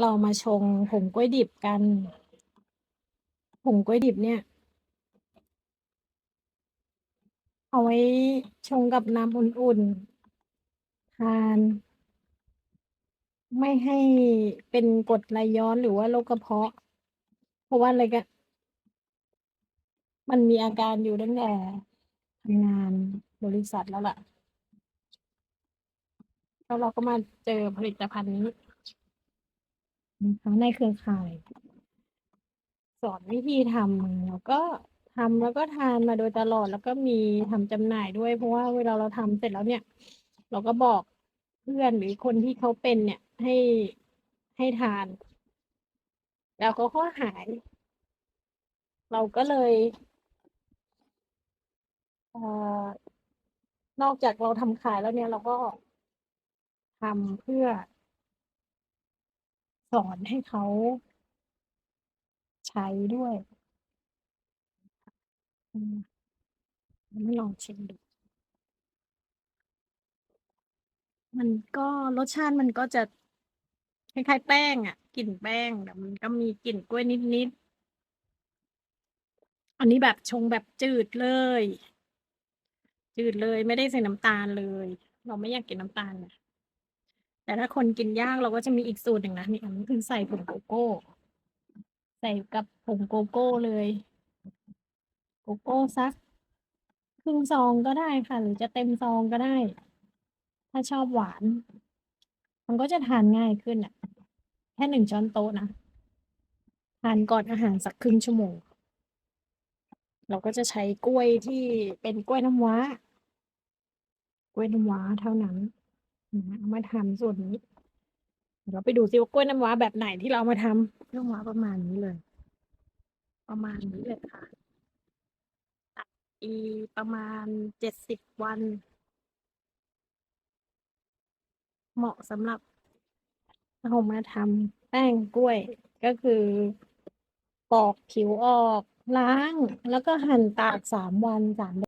เรามาชงผงกล้วยดิบกัน ผงกล้วยดิบเนี่ย เอาไว้ชงกับน้ำอุ่นๆ ทาน ไม่ให้เป็นกรดไหลย้อนหรือว่าโรคกระเพาะ เพราะว่าอะไรก็มันมีอาการอยู่ตั้งแต่ทำงานบริษัทแล้วล่ะ แล้วเราก็มาเจอผลิตภัณฑ์นี้ นะคะในเครือข่าย สอนวิธีทำแล้วก็ทำแล้วก็ทานมาโดยตลอด แล้วก็มีทำจำหน่ายด้วย เพราะว่าเวลาเราทำเสร็จแล้วเนี่ย เราก็บอกเพื่อนหรือคนที่เขาเป็นเนี่ยให้ให้ทาน แล้วเขาก็หาย เราก็เลยเอ่อนอกจากเราทำขายแล้วเนี่ย เราก็ทำเพื่อ สอนให้เขา ใช้ด้วย อืม งั้นลองชิมดู มันก็ รสชาติมันก็จะ คล้าย ๆ แป้งอะ กลิ่นแป้ง แต่มันก็มีกลิ่นกล้วยนิด ๆ อันนี้แบบชงแบบจืดเลย จืดเลย ไม่ได้ใส่น้ำตาลเลย เราไม่อยากกินน้ำตาลไง แต่ถ้าคนกินยากเราก็จะมีอีกสูตรหนึ่งนะนี่อันนี้คือใส่ผงโกโก้ ใส่กับผงโกโก้เลย โกโก้สักครึ่งซองก็ได้ค่ะ หรือจะเต็มซองก็ได้ ถ้าชอบหวาน มันก็จะทานง่ายขึ้นน่ะ แค่1ช้อนโต๊ะนะทานก่อนอาหารสักครึ่งชั่วโมง เราก็จะใช้กล้วยที่เป็นกล้วยน้ำว้ากล้วยน้ำว้าเท่านั้น เอามาทำส่วนนี้ เราไปดูซิว่ากล้วยน้ำว้าแบบไหนที่เราเอามาทำน้ำว้าประมาณนี้เลย ประมาณนี้เลยค่ะตัดอีประมาณ70วัน เหมาะสำหรับเอามาทำแป้งกล้วยก็คือปอกผิวออกล้างแล้วก็หั่นตาก3วัน3